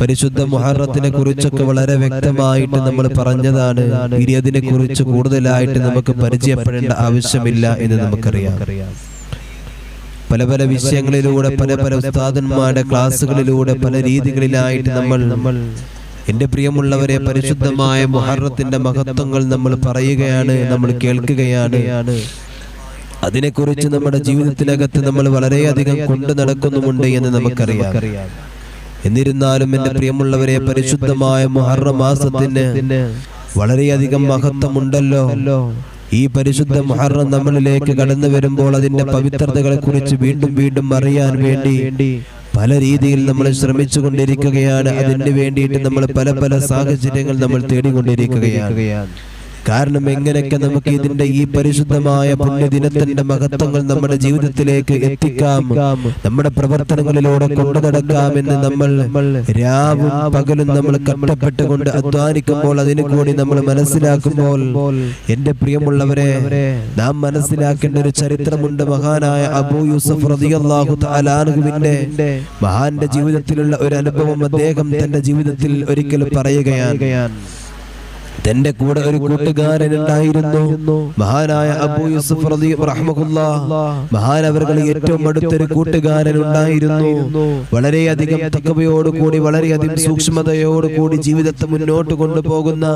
പരിശുദ്ധ മുഹറത്തിനെ കുറിച്ചൊക്കെ വളരെ വ്യക്തമായിട്ട് നമ്മൾ പറഞ്ഞതാണ്. ഇനി അതിനെ കുറിച്ച് കൂടുതലായിട്ട് നമുക്ക് പരിചയപ്പെടേണ്ട ആവശ്യമില്ല എന്ന് നമുക്കറിയാം. പല പല വിഷയങ്ങളിലൂടെ പല പല ഉസ്താദന്മാരുടെ ക്ലാസ്സുകളിലൂടെ പല രീതികളിലായിട്ട് നമ്മൾ നമ്മൾ എന്റെ പ്രിയമുള്ളവരെ പരിശുദ്ധമായ മുഹറത്തിന്റെ മഹത്വങ്ങൾ നമ്മൾ പറയുകയാണ് നമ്മൾ കേൾക്കുകയാണ്. അതിനെക്കുറിച്ച് നമ്മുടെ ജീവിതത്തിനകത്ത് നമ്മൾ വളരെയധികം കൊണ്ടു നടക്കുന്നുമുണ്ട് എന്ന് നമുക്കറിയാം. എന്നിരുന്നാലും എന്റെ പ്രിയമുള്ളവരെ പരിശുദ്ധമായ മുഹറ മാസത്തിന് വളരെയധികം മഹത്വമുണ്ടല്ലോ. ഈ പരിശുദ്ധ മുഹറം നമ്മളിലേക്ക് കടന്നു വരുമ്പോൾ അതിന്റെ പവിത്രതകളെ കുറിച്ച് വീണ്ടും വീണ്ടും അറിയാൻ വേണ്ടി പല രീതിയിൽ നമ്മൾ ശ്രമിച്ചു കൊണ്ടിരിക്കുകയാണ് അതിന് വേണ്ടിയിട്ട് നമ്മൾ പല പല സാഹചര്യങ്ങൾ നമ്മൾ തേടിക്കൊണ്ടിരിക്കുകയാണ്. കാരണം എങ്ങനെയൊക്കെ നമുക്ക് ഇതിന്റെ ഈ പരിശുദ്ധമായ പുണ്യദിനത്തിന്റെ മഹത്വങ്ങൾ നമ്മുടെ ജീവിതത്തിലേക്ക് എത്തിക്കാം. നമ്മുടെ പ്രവർത്തനങ്ങളിലൂടെ കൊണ്ടു നടക്കാമെന്ന് നമ്മൾ രാവും പകലും നമ്മൾ കഷ്ടപ്പെട്ടുകൊണ്ട് അധ്വാനിക്കുമ്പോൾ അതിനു കൂടി നമ്മൾ മനസ്സിലാക്കുമ്പോൾ എന്റെ പ്രിയമുള്ളവരെ നാം മനസ്സിലാക്കേണ്ട ഒരു ചരിത്രമുണ്ട്. മഹാനായ അബൂ യൂസഫ് തആലാനുവിന്റെ മഹാന്റെ ജീവിതത്തിലുള്ള ഒരു അനുഭവം അദ്ദേഹം തന്റെ ജീവിതത്തിൽ ഒരിക്കൽ പറയുകയാണ്. തന്റെ കൂടെ ഒരു കൂട്ടുകാരൻ ഉണ്ടായിരുന്നു മഹാനായ അബൂ യൂസുഫ് അവർക്ക് ഏറ്റവും അടുത്തൊരു കൂട്ടുകാരൻ ഉണ്ടായിരുന്നു വളരെയധികം തകവയോടുകൂടി കൂടി വളരെയധികം സൂക്ഷ്മതയോട് കൂടി ജീവിതത്തെ മുന്നോട്ട് കൊണ്ടുപോകുന്ന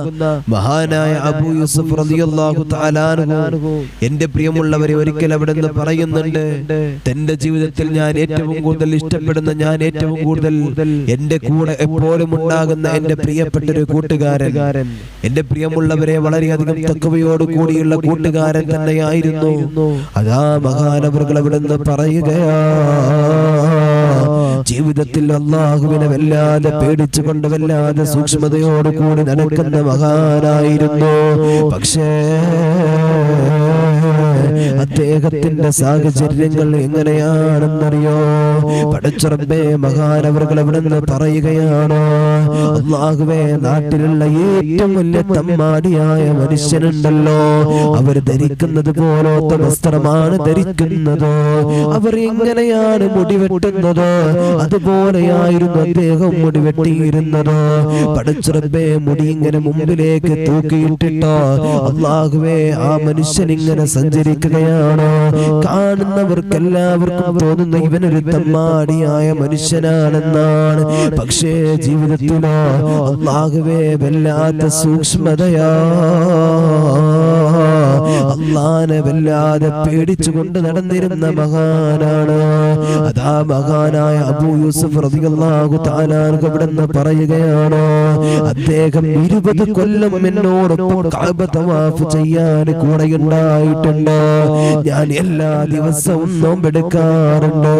മഹാനായ അബൂ യൂസുഫ് എന്റെ പ്രിയമുള്ളവരെ ഒരിക്കൽ അവിടെ നിന്ന് പറയുന്നുണ്ട്. തന്റെ ജീവിതത്തിൽ ഞാൻ ഏറ്റവും കൂടുതൽ ഇഷ്ടപ്പെടുന്ന ഞാൻ ഏറ്റവും കൂടുതൽ എന്റെ കൂടെ എപ്പോഴും ഉണ്ടാകുന്ന എന്റെ പ്രിയപ്പെട്ട ഒരു കൂട്ടുകാരൻ. എന്റെ പ്രിയമുള്ളവരെ വളരെയധികം തക്കവയോട് കൂടിയുള്ള കൂട്ടുകാരൻ തന്നെയായിരുന്നു. അതാ മഹാനവറുകൾ അവിടെ നിന്ന് പറയുകയാ ജീവിതത്തിൽ അള്ളാഹുവിനെ വല്ലാതെ പേടിച്ചുകൊണ്ട് വല്ലാതെ സൂക്ഷ്മതയോടുകൂടി നടക്കുന്ന മഹാനായിരുന്നു. പക്ഷേ അദ്ദേഹത്തിന്റെ സാഹചര്യങ്ങൾ എങ്ങനെയാണെന്നറിയോ? പടച്ചുറമ്പേ മഹാനവറുകൾ അവിടെ നിന്ന് പറയുകയാണ് അള്ളാഹുവേ നാട്ടിലുള്ള ഏറ്റവും വലിയ തമ്മാടിയായ മനുഷ്യനുണ്ടല്ലോ. അവർ ധരിക്കുന്നത് പോലത്തെ വസ്ത്രമാണ് ധരിക്കുന്നത്. അവർ എങ്ങനെയാണ് മുടി വെട്ടുന്നത് അതുപോലെയായിരുന്നു അദ്ദേഹം മുടി വെട്ടിയിരുന്നത് പടച്ചുറമ്പേ മുടി ഇങ്ങനെ മുമ്പിലേക്ക് തൂക്കിയിട്ടിട്ടോ അള്ളാഹുവേ ആ മനുഷ്യൻ ഇങ്ങനെ സഞ്ചരിക്കുകയാണ് കാണുന്നവർക്കെല്ലാവർക്കും തോന്നുന്ന ഇവനൊരു തമ്മാടിയായ മനുഷ്യനാണെന്നാണ്. പക്ഷേ ജീവിതത്തിലോ അള്ളാഹുവേ വല്ലാത്ത സൂക്ഷ്മതയാ. അള്ളാനെ വല്ലാതെ പേടിച്ചുകൊണ്ട് നടന്നിരുന്ന മഹാനാണ്. അതാ മഹാനായ അബൂ യൂസഫ് ഇവിടുന്ന് പറയുകയാണ് അദ്ദേഹം ഇരുപത് കൊല്ലം എന്നോടൊപ്പം കഅബ തവാഫ് ചെയ്യാൻ കൂടെ ഉണ്ടായിട്ടുണ്ട്. ഞാൻ എല്ലാ ദിവസവും നോമ്പെടുക്കാറുണ്ട്.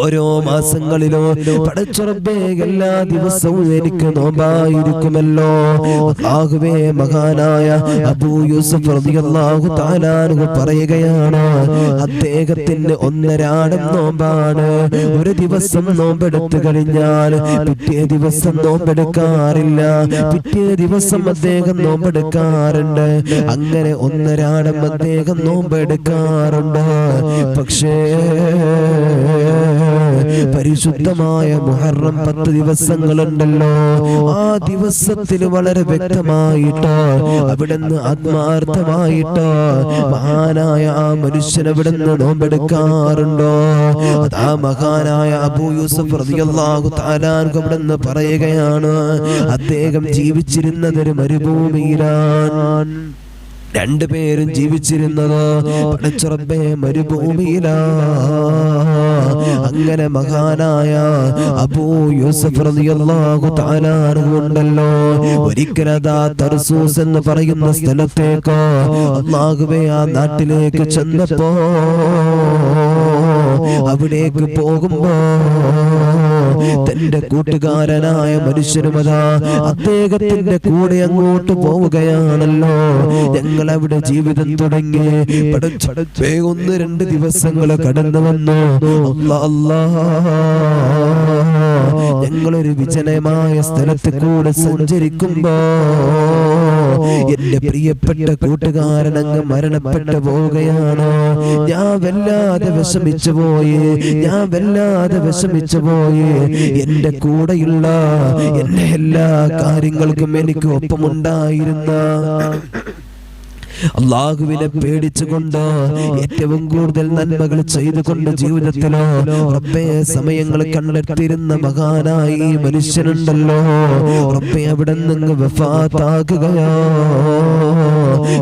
ഓരോ മാസങ്ങളിലോ പടച്ചുറബേ എല്ലാ ദിവസവും എനിക്ക് നോമ്പായിരിക്കുമല്ലോ. ആകുവേ മഹാനായ അബൂ യൂസഫ് റളിയല്ലാഹു തആലാഹു പറയുകയാണ് അദ്ദേഹത്തിന് ഒന്നരാടം നോമ്പാണ്. ഒരു ദിവസം നോമ്പെടുത്തു കഴിഞ്ഞാൽ പിറ്റേ ദിവസം നോമ്പെടുക്കാറില്ല. പിറ്റേ ദിവസം അദ്ദേഹം നോമ്പെടുക്കാറുണ്ട്. അങ്ങനെ ഒന്നരാടം അദ്ദേഹം നോമ്പെടുക്കാറുണ്ട്. പക്ഷേ പരിശുദ്ധമായ മുഹറം പത്ത് ദിവസങ്ങളുണ്ടല്ലോ. ആ ദിവസത്തിൽ വളരെ വ്യക്തമായിട്ട് അവിടുന്ന് ആത്മാർത്ഥമായിട്ട് മഹാനായ ആ മനുഷ്യൻ അവിടുന്ന് നോമ്പെടുക്കാറുണ്ടോ? അതാ മഹാനായ അബൂ യൂസഫ് അവിടുന്ന് പറയുകയാണ് അദ്ദേഹം ജീവിച്ചിരുന്നതൊരു മരുഭൂമിയിലാണ്. രണ്ടുപേരും ജീവിച്ചിരുന്നത് പടച്ചുറപ്പേ മരുഭൂമിയിലാ. അങ്ങനെ മഹാനായ അബൂ യൂസഫ് റളിയല്ലാഹു തആല ഉണ്ടല്ലോ ഒരിക്കലതാ തർസൂസ് എന്ന് പറയുന്ന സ്ഥലത്തേക്ക് അള്ളാഹുവേ ആ നാട്ടിലേക്ക് ചെന്നപ്പോ അവിടേക്ക് പോകുമ്പോ തന്റെ കൂട്ടുകാരനായ മനുഷ്യനുമതാ അദ്ദേഹത്തിന്റെ കൂടെ അങ്ങോട്ട് പോവുകയാണല്ലോ. ഞങ്ങൾ അവിടെ ജീവിതം തുടങ്ങി ഒന്ന് രണ്ട് ദിവസങ്ങൾ കടന്നു വന്നു. അല്ലാ അല്ലാ. ഞങ്ങളൊരു വിജനമായ സ്ഥലത്ത് കൂടെ സഞ്ചരിക്കുമ്പോ എന്റെ പ്രിയപ്പെട്ട കൂട്ടുകാരൻ അങ്ങ് മരണപ്പെട്ടു പോവുകയാണോ. ഞാൻ വല്ലാതെ വിഷമിച്ചു പോയി. ഞാൻ വല്ലാതെ വിഷമിച്ചു പോയി. എന്റെ കൂടെയുള്ള എന്റെ എല്ലാ കാര്യങ്ങൾക്കും എനിക്ക് ഒപ്പമുണ്ടായിരുന്ന അള്ളാഹുവിനെ പേടിച്ചുകൊണ്ട് ഏറ്റവും കൂടുതൽ നന്മകൾ ചെയ്തുകൊണ്ട് ജീവിതത്തിലോ റബ്ബേ സമയങ്ങൾ കണ്ടെത്തിരുന്ന മഹാനായി മനുഷ്യനുണ്ടല്ലോ. റബ്ബെ അവിടെ നിന്ന് വഫാത്താകുകയോ.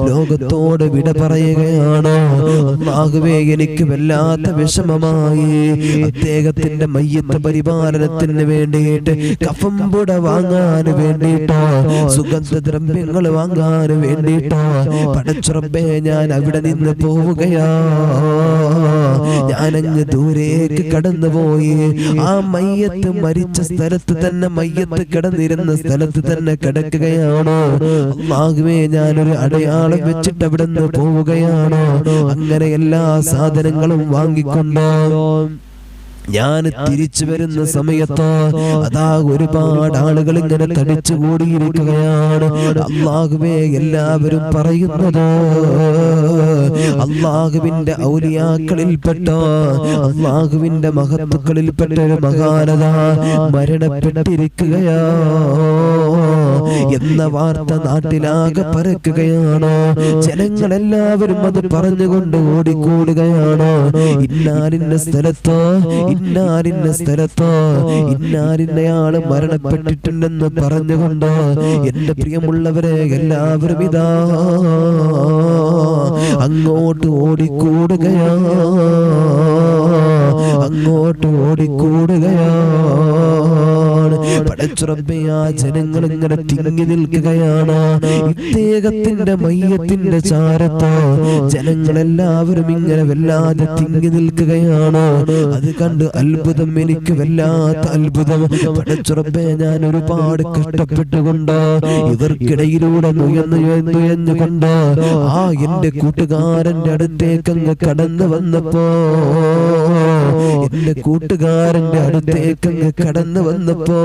ലോകത്തോട് വിട പറയുകയാണ്? അള്ളാഹുവേ എനിക്ക് വല്ലാത്ത വിഷമമായി. അദ്ദേഹത്തിന്റെ മയ്യത്ത് പരിപാലനത്തിന് വേണ്ടിയിട്ട് കഫംപുട വാങ്ങാൻ വേണ്ടിയിട്ടോ സുഗന്ധദ്രവ്യങ്ങൾ വാങ്ങാൻ വേണ്ടിയിട്ടോ പടച്ചുറപ്പേ ഞാൻ അവിടെ നിന്ന് പോവുകയാ. ഞാനങ്ങ് ദൂരേക്ക് കടന്നുപോയി. ആ മയ്യത്ത് മരിച്ച സ്ഥലത്ത് തന്നെ മയ്യത്ത് കിടന്നിരുന്ന സ്ഥലത്ത് തന്നെ കിടക്കുകയാണോ. ആകുമേ ഞാനൊരു അടയാളം വെച്ചിട്ട് അവിടെ നിന്ന് പോവുകയാണോ. അങ്ങനെ എല്ലാ സാധനങ്ങളും വാങ്ങിക്കൊണ്ടോ ഞാൻ തിരിച്ചു വരുന്ന സമയത്ത് അതാ ഒരുപാട് ആളുകൾ ഇങ്ങനെ തടിച്ചു കൂടിയിരിക്കുകയാണ് അള്ളാഹുവേ എല്ലാവരും പറയുന്നത് അള്ളാഹുവിന്റെ ഔലിയാക്കളിൽപ്പെട്ട അള്ളാഹുവിന്റെ മഹത്തുക്കളിൽപ്പെട്ട ഒരു മഹാനത മരണപ്പെട്ടിരിക്കുകയാ. എന്ന വാർത്ത നാട്ടിലാകെ പരക്കുകയാണ്. ജനങ്ങളെല്ലാവരും അത് പറഞ്ഞുകൊണ്ട് ഓടിക്കൂടുകയാണ്. ഇന്നാലിന്റെ സ്ഥലത്ത് ഇന്നാലിന്ന സ്ഥലത്തോ ഇന്നാരിന്നയാൾ മരണപ്പെട്ടിട്ടുണ്ടെന്ന് പറഞ്ഞുകൊണ്ട്? എന്റെ പ്രിയമുള്ളവരെ എല്ലാവരും ഇതാ. അങ്ങോട്ട് ഓടിക്കൂടുകയാ. അങ്ങോട്ട് ഓടിക്കൂടുകയാണ് പടച്ചുറപ്പെ ആ ജനങ്ങൾ ഇങ്ങനെ തിങ്ങി നിൽക്കുകയാണ്. ഇദ്ദേഹത്തിന്റെ മയ്യത്തിന്റെ ചാരത്ത് ജനങ്ങളെല്ലാവരും ഇങ്ങനെ വല്ലാതെ തിങ്ങി നിൽക്കുകയാണ്. അത് കണ്ട് അത്ഭുതം എനിക്ക് വല്ലാത്ത അത്ഭുതം. പടച്ചുറപ്പേ ഞാൻ ഒരുപാട് കഷ്ടപ്പെട്ടുകൊണ്ട് ഇവർക്കിടയിലൂടെ നുയർന്നു ആ എന്റെ കൂട്ടുകാരന്റെ അടുത്തേക്കങ്ങ് കടന്നു വന്നപ്പോ എന്റെ കൂട്ടുകാരന്റെ അടുത്തേക്ക് അങ്ങ് കടന്നു വന്നപ്പോ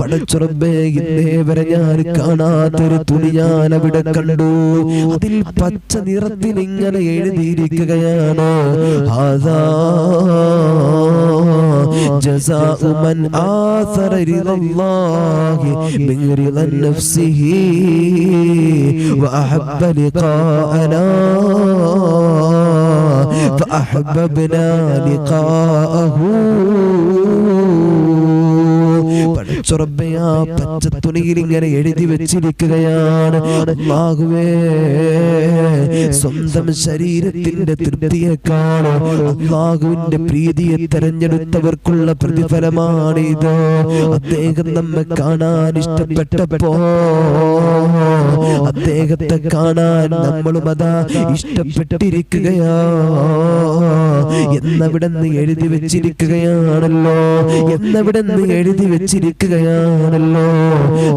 പടച്ചുറമ്പേ ഇന്നേ വരെ ഞാൻ കാണാത്തൊരു തുണി ഞാൻ അവിടെ കണ്ടു അതിൽ പച്ച നിറത്തിൽ ഇങ്ങനെ എഴുതിയിരിക്കുകയാണ് അതാ جزاء من آثر رضا الله من رضا نفسه وأحب لقاءنا فأحببنا لقاءه. ആ പച്ച തുണിയിൽ ഇങ്ങനെ എഴുതി വെച്ചിരിക്കുകയാണ്. സ്വന്തം ശരീരത്തിന്റെ തൃപ്തിയെക്കാണ്. അള്ളാഹുവിന്റെ പ്രീതിയെ തെരഞ്ഞെടുത്തവർക്കുള്ള പ്രതിഫലമാണ് ഇത് അദ്ദേഹം നമ്മെ കാണാൻ ഇഷ്ടപ്പെട്ടപ്പോ അദ്ദേഹത്തെ കാണാൻ നമ്മളും അതാ ഇഷ്ടപ്പെട്ടിരിക്കുകയാ. എന്നവിടെ നിന്ന് എഴുതി വെച്ചിരിക്കുകയാണല്ലോ. എന്നവിടെ നിന്ന് എഴുതി വെച്ചിരിക്കുകയാണല്ലോ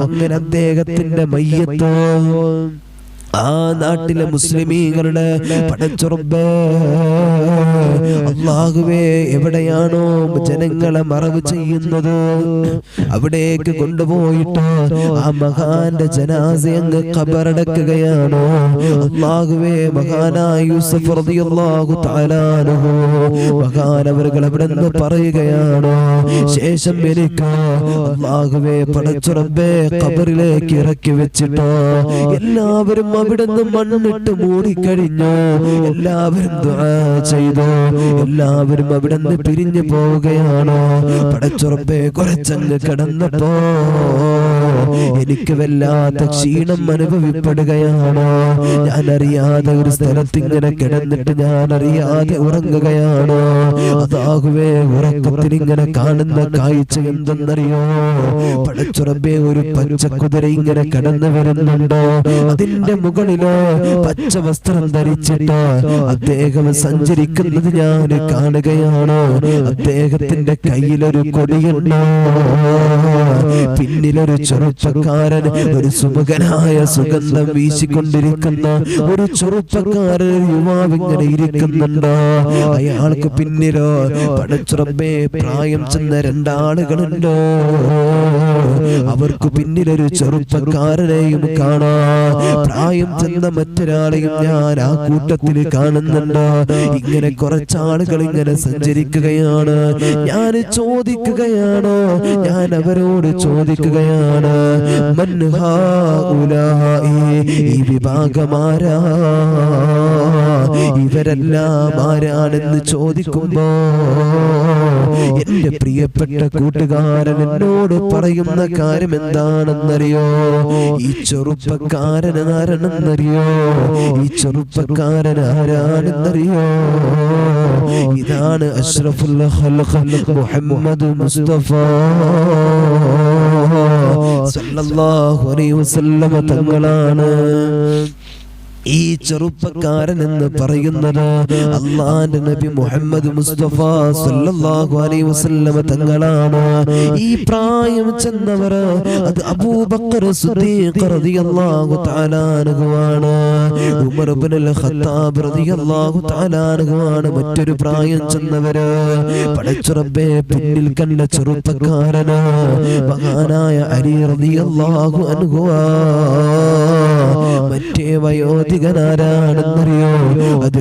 അങ്ങനെ അദ്ദേഹത്തിന്റെ മയ്യത്തോ ആ നാട്ടിലെ മുസ്ലിമീങ്ങളുടെ പടച്ചുറബ് അള്ളാഹുവേ എവിടെയാണോ ജനങ്ങളെ മറവ് ചെയ്യുന്നത്? അവിടേക്ക് കൊണ്ടുപോയിട്ട് ആ മഹാന്റെ ജനാസ അങ്ങ് ഖബറടക്കുകയാണോ അള്ളാഹുവേ മഹാനായ യൂസഫ് റളിയല്ലാഹു തആലാനഹു മഹാനവറുകൾ അവിടെ നിന്ന് പറയുകയാണോ? ശേഷം എനിക്ക് അള്ളാഹുവേ പടച്ചുറബേ കബറിലേക്ക് ഇറക്കി വെച്ചിട്ടോ. എല്ലാവരും അവിടുന്ന് മണ്ണിട്ട് മൂടിക്കഴിഞ്ഞു. എല്ലാവരും ചെയ്തു. എല്ലാവരും അവിടുന്ന് പിരിഞ്ഞു പോവുകയാണോ. പടച്ചുറപ്പെ കുറച്ചങ്ങ് കിടന്നപ്പോ എനിക്ക് വല്ലാത്ത ക്ഷീണം അനുഭവപ്പെടുകയാണോ. ഞാൻ അറിയാതെ ഒരു സ്ഥലത്ത് ഇങ്ങനെ കിടന്നിട്ട് ഞാൻ അറിയാതെ ഉറങ്ങുകയാണ്. അതാകുവേ ഉറക്കത്തിൽ ഇങ്ങനെ കാണുന്ന കാഴ്ച എന്തെന്നറിയോ? പടച്ചുറപ്പെ ഒരു പച്ചക്കുതിര ഇങ്ങനെ കടന്നു വരുന്നുണ്ടോ. അതിന്റെ മുകളിൽ പച്ച വസ്ത്രം ധരിച്ചിട്ട് അദ്ദേഹം സഞ്ചരിക്കുന്നത് ഞാൻ കാണുകയാണ്? അദ്ദേഹത്തിന്റെ കയ്യിലൊരു കൊടിയുണ്ട്? പിന്നിലൊരു ചെറുപ്പക്കാരൻ ഒരു സുമുഖനായ സുഗന്ധം വീശിക്കൊണ്ടിരിക്കുന്ന ഒരു ചെറുപ്പക്കാരൻ യുവാവ് ഇങ്ങനെ ഇരിക്കുന്നുണ്ട്? അയാൾക്ക് പിന്നിലോ പടച്ചുറമ്പേ പ്രായം ചെന്ന രണ്ടാളുകളുണ്ട്? അവർക്ക് പിന്നിലൊരു ചെറുപ്പക്കാരനെയും കാണാം. പ്രായം ചെന്ന മറ്റൊരാളെയും ഞാൻ ആ കൂട്ടത്തിൽ കാണുന്നുണ്ട്. ഇങ്ങനെ കുറച്ചാളുകൾ ഇങ്ങനെ സഞ്ചരിക്കുകയാണ്. ഞാൻ ചോദിക്കുകയാണ്. ഞാൻ അവരോട് ചോദിക്കുകയാണ്. ഈ വിഭാഗം വിഭാഗമാരാ ഇവരെല്ലാം ആരാണെന്ന് ചോദിക്കുമ്പോ എന്റെ പ്രിയപ്പെട്ട കൂട്ടുകാരൻ എന്നോട് പറയുന്ന കാര്യം എന്താണെന്നറിയോ? ഈ ചെറുപ്പക്കാരൻ ആരാണെന്നറിയോ? ഈ ചെറുപ്പക്കാരൻ ആരാണെന്നറിയോ? ഇതാണ് അഷ്റഫുൽ മുഹമ്മദ് മുസ്തഫ. സല്ലല്ലാഹു അലൈഹി വസല്ലമ തങ്ങളാണ്. ഈ ചെറുപ്പക്കാരൻ എന്ന് പറയുന്നത് അള്ളാന്റെ നബി മുഹമ്മദ് മുസ്തഫ സല്ലല്ലാഹു അലൈഹി വസല്ലമ തങ്ങളാണ്. ഈ പ്രായം ചെന്നവർ അത് അബൂബക്കർ സിദ്ദീഖ് റളിയല്ലാഹു തആല അൻഹുവാണ്. ഉമർ ഇബ്നുൽ ഖത്താബ് റളിയല്ലാഹു തആല അൻഹുവാണ് മറ്റൊരു പ്രായം ചെന്നവര് പടച്ചുറബേ പിന്നിൽ കണ്ട ചെറുപ്പക്കാരന് മഹാനായ അലി റളിയല്ലാഹു അൻഹുവാ. മറ്റേ വയോധികനാരാണെന്നറിയോ അത്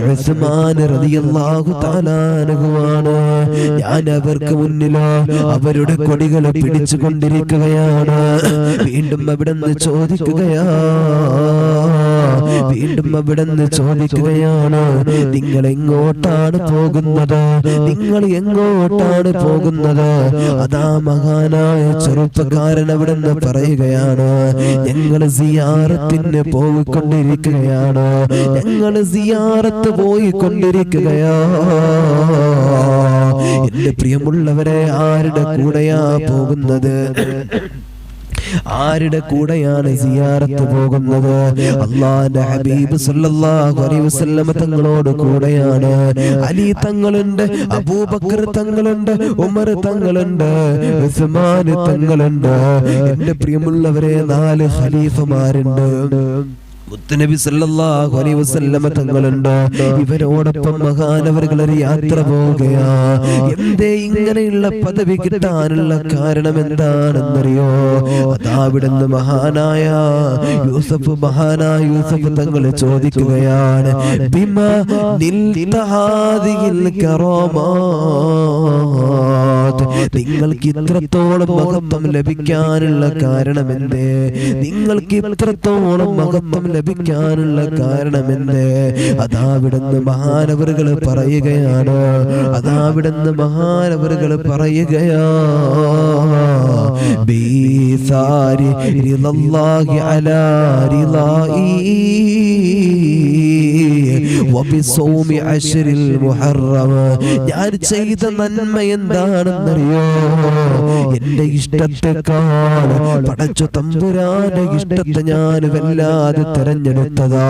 അൻഹുവാണ്. ഞാൻ അവർക്ക് മുന്നിലോ അവരുടെ കൊടികൾ പിടിച്ചു കൊണ്ടിരിക്കുകയാണ് വീണ്ടും അവിടെ നിന്ന് ചോദിക്കുകയാ വീണ്ടും അവിടെ നിന്ന് ചോദിക്കുകയാണ് നിങ്ങൾ എങ്ങോട്ടാണ് പോകുന്നത്? നിങ്ങൾ എങ്ങോട്ടാണ് പോകുന്നത്? അതാ മഹാനായ ചെറുപ്പക്കാരൻ അവിടെ നിന്ന് പറയുകയാണ് ഞങ്ങൾ സിയാറത്തിന് പോയിക്കൊണ്ടിരിക്കുകയാണ് ഞങ്ങൾ സിയാറത്ത് പോയിക്കൊണ്ടിരിക്കുകയാ. എന്റെ പ്രിയമുള്ളവരെ ആരുടെ കൂടെയാ പോകുന്നത്? ആരുടെ കൂടെയാണ് സിയാറത്ത് പോകുന്നത്? അള്ളാന്റെ ഹബീബ് സല്ലല്ലാഹു അലൈഹി വസല്ലമ തങ്ങളോട് കൂടെയാണ്. അലി തങ്ങളുണ്ട് അബൂബക്കർ തങ്ങളുണ്ട് ഉമർ തങ്ങളുണ്ട് ഉസ്മാൻ തങ്ങളുണ്ട്. എന്റെ പ്രിയമുള്ളവരെ നാല് ഖലീഫമാരുണ്ട്. മുത്തുനബി സല്ലല്ലാഹു അലൈഹി വസല്ലമ തങ്ങളുണ്ട്? ഇവരോടൊപ്പം മഹാനവറുകൾ ഒരു യാത്ര പോവുകയാ. എന്തേ ഇങ്ങനെയുള്ള പദവി കിട്ടാനുള്ള കാരണം എന്താണെന്നറിയോ? അതാ അവിടുന്ന് മഹാനായ യൂസഫ് മഹാനായ യൂസഫ് തങ്ങൾ ചോദിക്കുകയാണ് ബിമ നിൽത ഹാദിഹിൽ നിങ്ങൾക്ക് ഇത്രത്തോളം മഹത്വം ലഭിക്കാനുള്ള കാരണമെന്തേ? നിങ്ങൾക്ക് ഇത്രത്തോളം മഹത്വം ലഭിക്കാനുള്ള കാരണമെന്തേ? അതാവിടുന്ന് മഹാനവറുകൾ പറയുകയാണ്. അതാവിടുന്ന് മഹാനവറുകൾ പറയുകയാ ബീസാരി റിളല്ലാഹി അലാ റിളായി വബിസൗമി മുഹറം ഞാൻ ചെയ്ത നന്മ എന്താണെന്നറിയോ എന്റെ ഇഷ്ടത്തെക്കാൾ പടച്ചു തമ്പുരാന്റെ ഇഷ്ടത്തെ ഞാൻ വല്ലാതെ തെരഞ്ഞെടുത്തതാ.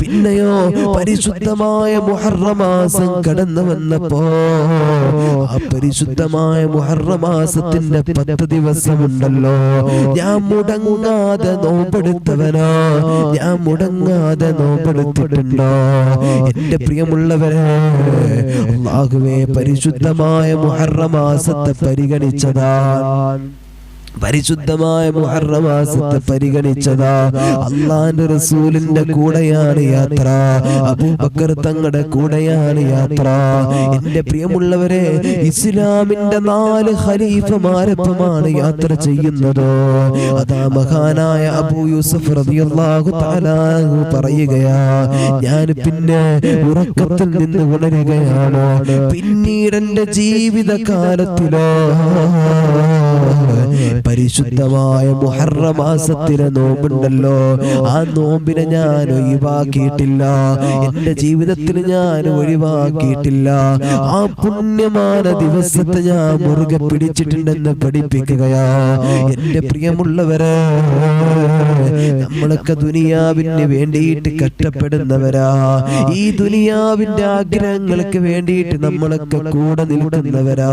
പിന്നെയോ പരിശുദ്ധമായ മുഹറമാസം കടന്നു വന്നപ്പോ ആ പരിശുദ്ധമായ മുഹറമാസത്തിന്റെ പത്ത് ദിവസമുണ്ടല്ലോ. ഞാൻ മുടങ്ങാതെ നോമ്പെടുത്തവനാ. ഞാൻ മുടങ്ങാതെ നോമ്പെടുത്തിട്ടുണ്ടോ? എന്റെ പ്രിയമുള്ളവരെ അള്ളാഹുവേ പരിശുദ്ധമായ മുഹറമാസത്തെ പരിഗണിച്ചതാ പരിശുദ്ധമായ മുഹറമാസത്തെ പരിഗണിച്ചതാ. അള്ളാന്റെ റസൂലിന്റെ കൂടെയാണ് യാത്ര. അബൂബക്കർ തങ്ങളുടെ കൂടെയാണ് യാത്ര. എന്റെ പ്രിയമുള്ളവരെ ഇസ്ലാമിന്റെ നാല് ഖലീഫമാരൊപ്പമാണ് യാത്ര ചെയ്യുന്നത്. അതാ മഹാനായ അബൂ യൂസഫ് പറയുകയാ ഞാൻ പിന്നെ ഉറക്കത്തിൽ നിന്ന് ഉണരുകയാണ്. പിന്നീട് എന്റെ ജീവിതകാലത്തിലോ പരിശുദ്ധമായ മുഹറ മാസത്തിലെ നോമ്പുണ്ടല്ലോ. ആ നോമ്പിനെ ഞാൻ ഒഴിവാക്കിയിട്ടില്ല. എന്റെ ജീവിതത്തിൽ ഞാൻ ഒഴിവാക്കിയിട്ടില്ല. ആ പുണ്യമാന ദിവസത്തെ ഞാൻ മുറുകെ പിടിച്ചിട്ടുണ്ടെന്ന് പഠിപ്പിക്കുകയാ. എന്റെ പ്രിയമുള്ളവരെ നമ്മളൊക്കെ ദുനിയാവിന് വേണ്ടിയിട്ട് കഷ്ടപ്പെടുന്നവരാ. ഈ ദുനിയാവിന്റെ ആഗ്രഹങ്ങൾക്ക് വേണ്ടിയിട്ട് നമ്മളൊക്കെ കൂടെ നിൽക്കുന്നവരാ.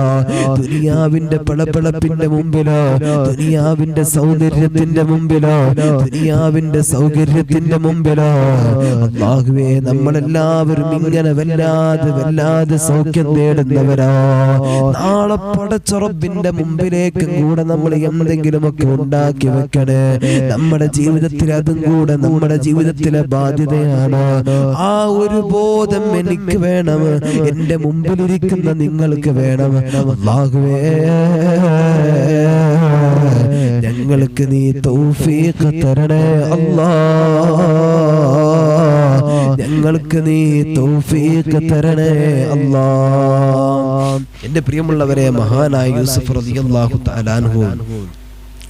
ദുനിയാവിന്റെ പിളപ്പിളപ്പിന്റെ മുമ്പിലോ ദുനിയാവിന്റെ സൗന്ദര്യത്തിന്റെ മുമ്പിലോ ദുനിയാവിന്റെ സൗകര്യത്തിന്റെ മുമ്പിലോ. അള്ളാഹുവേ നമ്മളെല്ലാവരും ഇങ്ങനെ വല്ലാതെ വല്ലാതെ സൗഖ്യം നേടുന്നവരാ. നാളെ പടച്ചുറപ്പിന്റെ മുമ്പിലേക്ക് കൂടെ നമ്മൾ എന്തെങ്കിലുമൊക്കെ ഉണ്ടാക്കി വെക്കണേ. നമ്മുടെ ജീവിതത്തിൽ അതും കൂടെ നമ്മുടെ ജീവിതത്തിലെ ബാധ്യതയാണ്. ആ ഒരു ബോധം എനിക്ക് വേണം. എന്റെ മുമ്പിലിരിക്കുന്ന നിങ്ങൾക്ക് വേണം. അല്ലാഹുവേ ഞങ്ങൾക്ക് നീ തൗഫീഖ് തരണേ. അല്ലാ. ഞങ്ങൾക്ക് നീ തൗഫീഖ് തരണേ. അല്ലാ. എന്റെ പ്രിയമുള്ളവരെ മഹാനായ യൂസഫ് റളിയല്ലാഹു തആലാൻഹു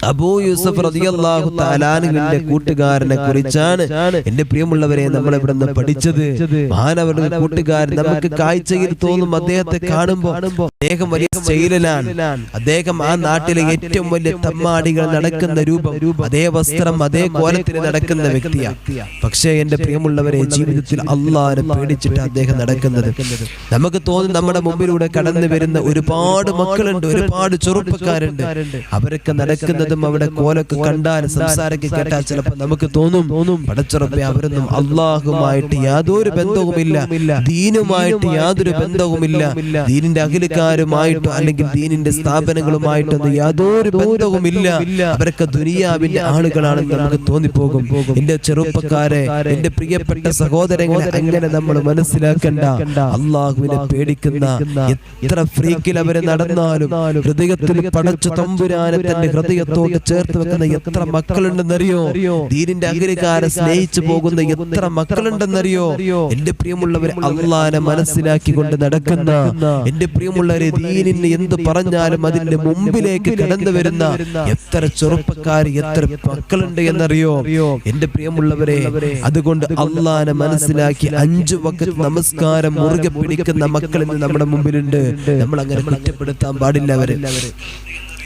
അബൂ യൂസഫ് റളിയല്ലാഹു താലാനുവിന്റെ കൂട്ടുകാരനെ കുറിച്ചാണ് എന്റെ പ്രിയമുള്ളവരെ നമ്മൾ ഇവിടെ നിന്ന് പഠിച്ചത്. മഹാനവരുടെ കൂട്ടുകാരൻ നമുക്ക് കാഴ്ചയിൽ തോന്നും അദ്ദേഹത്തെ കാണുമ്പോൾ അദ്ദേഹം വലിയ ശൈലനാണ് അദ്ദേഹം ആ നാട്ടിലെ ഏറ്റവും വലിയ തമ്മാടികൾ നടക്കുന്ന രൂപം അതേ വസ്ത്രം അതേ കോലത്തിൽ നടക്കുന്ന വ്യക്തിയാണ് പക്ഷേ എന്റെ പ്രിയമുള്ളവരെ ജീവിതത്തിൽ അള്ളാരെ പേടിച്ചിട്ട് അദ്ദേഹം നടക്കുന്നത്. നമുക്ക് തോന്നും നമ്മുടെ മുമ്പിലൂടെ കടന്നു വരുന്ന ഒരുപാട് മക്കളുണ്ട് ഒരുപാട് ചെറുപ്പക്കാരുണ്ട്. അവരൊക്കെ നടക്കുന്നതും അവിടെ കോലൊക്കെ കണ്ടാൽ സംസാരമൊക്കെ കേട്ടാൽ ചിലപ്പോൾ നമുക്ക് തോന്നും തോന്നും. പടച്ചുറപ്പെ അവരൊന്നും അള്ളാഹുമായിട്ട് യാതൊരു ബന്ധവുമില്ല. ദീനുമായിട്ട് യാതൊരു ബന്ധവുമില്ല. ദീനിന്റെ അഖിലക്കാരുമായിട്ടോ അല്ലെങ്കിൽ ദീനിന്റെ സ്ഥാപനങ്ങളുമായിട്ടൊന്നും യാതൊരു ബന്ധവുമില്ല. അവരൊക്കെ ദുനിയാവിന്റെ ആളുകളാണെന്ന് നമുക്ക് തോന്നിപ്പോകും. എന്റെ ചെറുപ്പക്കാരെ എന്റെ പ്രിയപ്പെട്ട സഹോദരങ്ങളെ അങ്ങനെ നമ്മൾ മനസ്സിലാക്കണ്ട. അള്ളാഹുവിനെ പേടിക്കുന്ന എത്ര ഫ്രീക്കിൽ അവർ നടന്നാലും ഹൃദയത്തിൽ പടച്ച തമ്പുരാനെ തന്റെ ഹൃദയത്തോട് ചേർത്ത് വെക്കുന്ന എത്ര മക്കളുണ്ടെന്നറിയോ? ദീനിന്റെ അഗ്രകാരെ സ്നേഹിച്ചു പോകുന്ന എത്ര മക്കളുണ്ടെന്നറിയോ? എന്റെ പ്രിയമുള്ളവരെ അള്ളാനെ മനസ്സിലാക്കിക്കൊണ്ട് നടക്കുന്ന എന്റെ പ്രിയമുള്ളവരെ ദീനിന് എന്ത് പറഞ്ഞാലും അതിന്റെ മുമ്പിലേക്ക് കടന്നു വരുന്ന എത്ര ചെറുപ്പക്കാർ എത്ര മക്കളുണ്ട് എന്നറിയോ? എന്റെ പ്രിയമുള്ളവരെ അതുകൊണ്ട് അള്ളാനെ മനസ്സിലാക്കി അഞ്ചു വക്കത്ത് നമസ്കാരം മുറുകെ പിടിക്കുന്ന മക്കൾ ഇന്ന് നമ്മുടെ മുമ്പിലുണ്ട്. നമ്മൾ അങ്ങനെ കുറ്റപ്പെടുത്താൻ പാടില്ല അവരെ.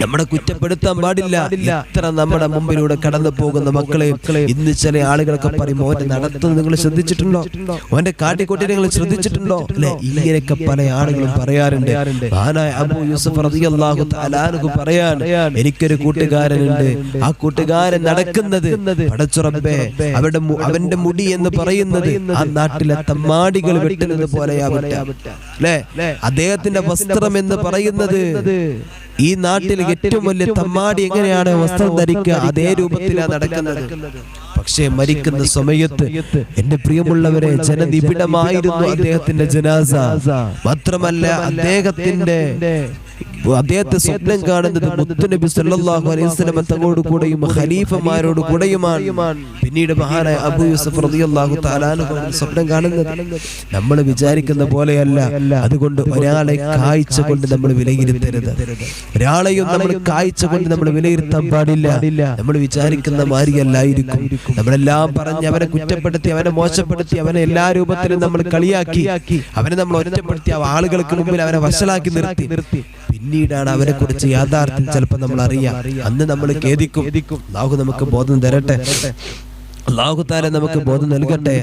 നമ്മളെ കുറ്റപ്പെടുത്താൻ പാടില്ല. ഇത്ര നമ്മുടെ മുമ്പിലൂടെ കടന്നു പോകുന്ന മക്കളെ ഇന്ന് ചില ആളുകളൊക്കെ പറയും ഓന്റെ നടത്തുന്നത് നിങ്ങൾ ശ്രദ്ധിച്ചിട്ടുണ്ടോ? ഓന്റെ കാട്ടിക്കൊട്ടി നിങ്ങൾ ശ്രദ്ധിച്ചിട്ടുണ്ടോ? അല്ലെ ഇങ്ങനെയൊക്കെ പല ആളുകളും പറയാറുണ്ട്. മഹാനായ അബു യൂസഫ് റളിയല്ലാഹു തആല പറയാൻ എനിക്കൊരു കൂട്ടുകാരനുണ്ട്. ആ കൂട്ടുകാരൻ നടക്കുന്നത് പടച്ചുറപ്പേ അവരുടെ അവന്റെ മുടി എന്ന് പറയുന്നത് ആ നാട്ടിലെ തമ്മാടികൾ വെട്ടുന്നത് പോലെയാവട്ടെ. അല്ലേ അദ്ദേഹത്തിന്റെ വസ്ത്രം എന്ന് പറയുന്നത് ഈ നാട്ടിൽ ഏറ്റവും വലിയ തമ്മാടി എങ്ങനെയാണ് വസ്ത്രം ധരിക്കുക? അതേ രൂപത്തിലാണ് നടക്കുന്നത്. പക്ഷേ മരിക്കുന്ന സമയത്ത് എന്റെ പ്രിയമുള്ളവരെ ജനനിബിഡമായിരുന്നു അദ്ദേഹത്തിന്റെ ജനാസ. മാത്രമല്ല അദ്ദേഹത്തിന്റെ അദ്ദേഹത്തെ സ്വപ്നം കാണുന്നത് മുത്തുനബി സല്ലല്ലാഹു അലൈഹി വസല്ലം തങ്ങളോട് കൂടെയും ഖലീഫമാരോട് കൂടെയുമാണ്. പിന്നീട് മഹാനായ അബൂ യൂസഫ് റളിയല്ലാഹു തആല അൻഹു സ്വപ്നം കാണുന്നത്. നമ്മൾ വിചാരിക്കുന്ന പോലെയല്ല. അതുകൊണ്ട് ഒരാളെ കാഴ്ച കൊണ്ട് നമ്മൾ വിലയിരുത്തരുത്. ഒരാളെയും നമ്മൾ കാഴ്ച കൊണ്ട് നമ്മൾ വിലയിരുത്താൻ പാടില്ല. നമ്മൾ വിചാരിക്കുന്ന മാതിരിയല്ലായിരിക്കും. നമ്മളെല്ലാം പറഞ്ഞ് അവനെ കുറ്റപ്പെടുത്തി അവനെ മോശപ്പെടുത്തി അവനെ എല്ലാ രൂപത്തിലും നമ്മൾ കളിയാക്കി. അവനെ നമ്മൾ ഒറ്റപ്പെടുത്തി ആളുകൾക്ക് മുമ്പിൽ അവനെ വഷളാക്കി നിർത്തി. പിന്നീടാണ് അവരെ കുറിച്ച് യാഥാർത്ഥ്യം ചിലപ്പോൾ നമ്മൾ അറിയാം. അന്ന് നമ്മൾ ഖേദിക്കും. അള്ളാഹു നമുക്ക് ബോധം തരട്ടെ. അള്ളാഹു താല നമുക്ക് ബോധം നൽകട്ടെ.